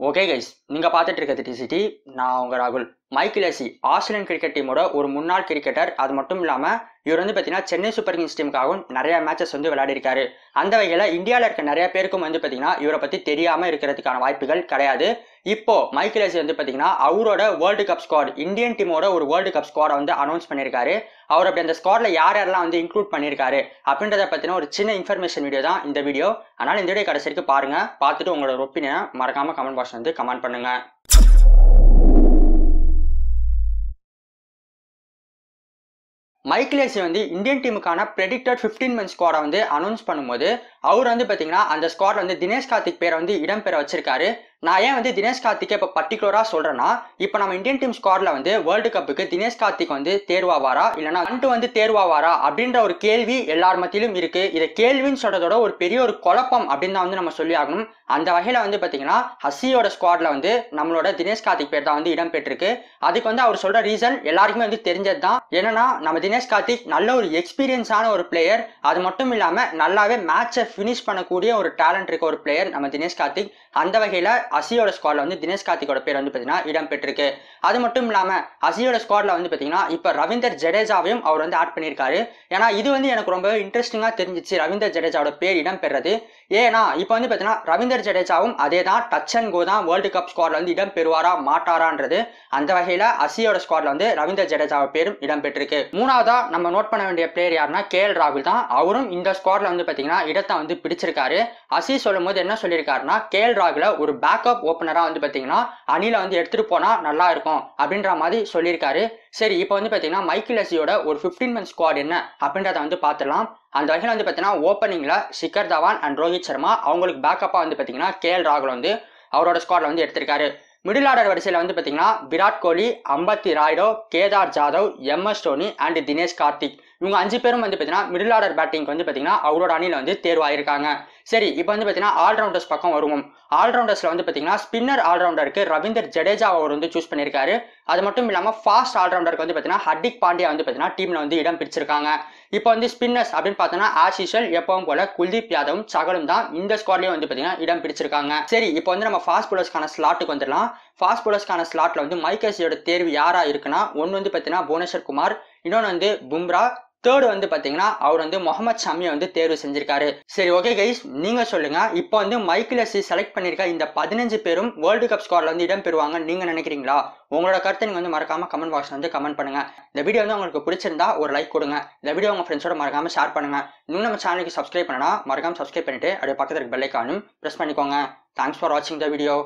Okay guys நீங்கள் பார்த்துட்டு இருக்கிறது டிசிடி நான் உங்கள் ராகுல். மைக்கேல் எசி ஆஸ்திரேலியன் கிரிக்கெட் டீமோட ஒரு முன்னாள் கிரிக்கெட்டர் அது மட்டும் இல்லாமல் இவர் வந்து பார்த்தீங்கன்னா சென்னை சூப்பர் கிங்ஸ் டீமுக்காகவும் நிறைய மேட்சஸ் வந்து விளையாடிருக்காரு. அந்த வகையில் இந்தியாவில் இருக்க நிறைய பேருக்கும் வந்து பார்த்தீங்கன்னா இவரை பற்றி தெரியாமல் இருக்கிறதுக்கான வாய்ப்புகள் கிடையாது. இப்போ மைக்கேல் எசி வந்து பார்த்தீங்கன்னா அவரோட வேர்ல்டு கப் ஸ்குவாட் இந்தியன் டீமோட ஒரு வேர்ல்டு கப் ஸ்குவாடை வந்து அனௌன்ஸ் பண்ணியிருக்காரு அவர் அப்படி அந்த ஸ்குவாடில் யார் யாரெல்லாம் வந்து இன்க்ளூட் பண்ணியிருக்காரு அப்படின்றத பற்றின ஒரு சின்ன இன்ஃபர்மேஷன் வீடியோ தான் இந்த வீடியோ அதனால் இந்த வீடியோ கடைசி வரைக்கும் பாருங்கள் பார்த்துட்டு உங்களோட ஒப்பீனியனை மறக்காமல் கமெண்ட் பாக்ஸ் வந்து கமெண்ட் பண்ணுங்கள் பண்ணுங்க மைக்கேலேசி வந்து இந்தியன் டீமுக்கான ப்ரெடிக்டட் ஃபிஃப்டீன் மந்த் ஸ்குவாடை வந்து அனௌன்ஸ் பண்ணும்போது அவர் வந்து பார்த்தீங்கன்னா அந்த ஸ்குவாட் வந்து தினேஷ் கார்த்திக் பேரை வந்து இடம்பெற வச்சிருக்காரு. நான் ஏன் வந்து தினேஷ் கார்த்திகை இப்போ பர்டிகுலராக சொல்கிறேன்னா இப்போ நம்ம இந்தியன் டீம் ஸ்குவாடில் வந்து வேர்ல்டு கப்புக்கு தினேஷ் கார்த்திக் வந்து தேர்வாவாரா? இல்லைனா அன்ட்டு வந்து தேர்வாவாரா? அப்படின்ற ஒரு கேள்வி எல்லார் மத்தியிலும் இருக்குது இதை கேள்வின்னு சொல்கிறதோட ஒரு பெரிய ஒரு குழப்பம் அப்படின்னு தான் வந்து நம்ம சொல்லி ஆகணும். அந்த வகையில் வந்து பார்த்தீங்கன்னா ஹசியோட ஸ்குவாடில் வந்து நம்மளோட தினேஷ் கார்த்திக் பேர் தான் வந்து இடம் பெற்றிருக்கு. அதுக்கு வந்து அவர் சொல்கிற ரீசன் எல்லாருக்குமே வந்து தெரிஞ்சது தான். என்னன்னா நம்ம தினேஷ் கார்த்திக் நல்ல ஒரு எக்ஸ்பீரியன்ஸான ஒரு பிளேயர் அது மட்டும் இல்லாமல் நல்லாவே மேட்சை ஃபினிஷ் பண்ணக்கூடிய ஒரு டேலண்ட் இருக்க ஒரு பிளேயர் நம்ம தினேஷ் கார்த்திக். அந்த வகையில் அசியோட ஸ்குவாட்ல வந்து தினேஷ் கார்த்திகோட பேர் வந்து பார்த்தீங்கன்னா இடம் பெற்றிருக்கு அது மட்டும் இல்லாமல் அசியோட ஸ்குவாட்ல வந்து பார்த்தீங்கன்னா இப்போ ரவீந்தர் ஜடேஜாவையும் அவர் வந்து ஆட் பண்ணியிருக்காரு. ஏன்னா இது வந்து எனக்கு ரொம்ப இன்ட்ரெஸ்டிங்காக தெரிஞ்சிச்சு ரவீந்தர் ஜடேஜாவோட பேர் இடம் பெறது ஏன்னா இப்போ வந்து பார்த்தீங்கன்னா ரவீந்தர் ஜடேஜாவும் அதே தான் டச் அண்ட் கோ தான் வேர்ல்டு கப் ஸ்குவாட்ல வந்து இடம் பெறுவாரா மாட்டாரான்றது அந்த வகையில் அசியோட ஸ்குவாட்ல வந்து ரவீந்தர் ஜடேஜாவோட பேரும் இடம் பெற்றிருக்கு மூணாவதா நம்ம நோட் பண்ண வேண்டிய பிளேயர் யாருன்னா கே எல் ராகுல் தான். அவரும் இந்த ஸ்குவாட்ல வந்து பார்த்தீங்கன்னா இடத்தை வந்து பிடிச்சிருக்காரு. அசி சொல்லும் போது என்ன சொல்லியிருக்காருன்னா கே எல் ராகுல ஒரு பேக் பேக்கப் ஓப்பனராக வந்து பார்த்தீங்கன்னா அணில வந்து எடுத்துகிட்டு போனால் நல்லா இருக்கும் அப்படின்ற மாதிரி சொல்லியிருக்காரு. சரி இப்போ வந்து பார்த்தீங்கன்னா மைக்கேல் அசியோட ஒரு ஃபிஃப்டீன் மந்த் ஸ்குவாட் என்ன அப்படின்றத வந்து பார்த்துலாம் அந்த வகையில் வந்து பார்த்தீங்கன்னா ஓப்பனிங்கில் சிக்கர் தவான் அண்ட் ரோஹித் சர்மா அவங்களுக்கு பேக்கப்பாக வந்து பார்த்தீங்கன்னா கே எல் ராகுல் வந்து அவரோட ஸ்குவாடில் வந்து எடுத்திருக்காரு. மிடில் ஆர்டர் வரிசையில் வந்து பார்த்தீங்கன்னா விராட் கோலி அம்பத்தி ராய்டோ கேதார் ஜாதவ் எம்எஸ் டோனி அண்ட் தினேஷ் கார்த்திக். இவங்க அஞ்சு பேரும் வந்து பார்த்தீங்கன்னா மிடில் ஆர்டர் பேட்டிங்க்கு வந்து பார்த்தீங்கன்னா அவரோட அணியில் வந்து தேர்வாயிருக்காங்க. சரி இப்போ வந்து பார்த்தீங்கன்னா ஆல்ரவுண்டர்ஸ் பக்கம் வருவோம். ஆல்ரவுண்டர்ஸில் வந்து பார்த்தீங்கன்னா ஸ்பின்னர் ஆல்ரவுண்டருக்கு ரவீந்தர் ஜடேஜா அவர் வந்து சூஸ் பண்ணியிருக்காரு. அது மட்டும் இல்லாமல் ஃபாஸ்ட் ஆல்ரவுண்டருக்கு வந்து பார்த்தீங்கன்னா ஹர்திக் பாண்டியா வந்து பார்த்தீங்கன்னா டீமில் வந்து இடம் பிடிச்சிருக்காங்க. இப்போ வந்து ஸ்பின்னர்ஸ் அப்படின்னு பார்த்தோன்னா ஆஷிஷல் எப்பவும் போல குல்தீப் யாதவும் சகலும் தான் இந்த ஸ்குவாட்லேயும் வந்து பார்த்தீங்கன்னா இடம் பிடிச்சிருக்காங்க. சரி இப்போ வந்து நம்ம ஃபாஸ்ட் போலர்ஸ்க்கான ஸ்லாட்டுக்கு வந்துடலாம். ஃபாஸ்ட் புலர்ஸ்க்கான ஸ்லாட்டில் வந்து மைக்கேசியோட தேர்வு யாராக இருக்குன்னா ஒன்று வந்து பார்த்தீங்கன்னா புவனேஸ்வர் குமார் இன்னொன்று வந்து பும்ரா தேர்டு வந்து பார்த்தீங்கன்னா அவர் வந்து முகமது ஷமியை வந்து தேர்வு செஞ்சிருக்காரு. சரி ஓகே கைஸ் நீங்க சொல்லுங்க. இப்போ வந்து மைக்கில் எஸ்சி செலக்ட் பண்ணிருக்க இந்த பதினஞ்சு பேரும் வேர்ல்டு கப் ஸ்குவாட்ல வந்து இடம் பெறுவாங்க நீங்க நினைக்கிறீங்களா? உங்களோட கருத்தை நீங்க வந்து மறக்காம கமெண்ட் பாக்ஸ்ல வந்து கமெண்ட் பண்ணுங்க. இந்த வீடியோ வந்து உங்களுக்கு பிடிச்சிருந்தா ஒரு லைக் கொடுங்க. இந்த வீடியோ உங்க ஃப்ரெண்ட்ஸோட மறக்காம ஷேர் பண்ணுங்க. இன்னும் நம்ம சேனலுக்கு சப்ஸ்கிரைப் பண்ணனா மறக்காம சப்ஸ்கிரைப் பண்ணிட்டு அப்படியே பக்கத்துல இருக்க பெல்லைக்கானும் ப்ரெஸ் பண்ணிக்கோங்க. தேங்க்ஸ் ஃபார் வாட்சிங் த வீடியோ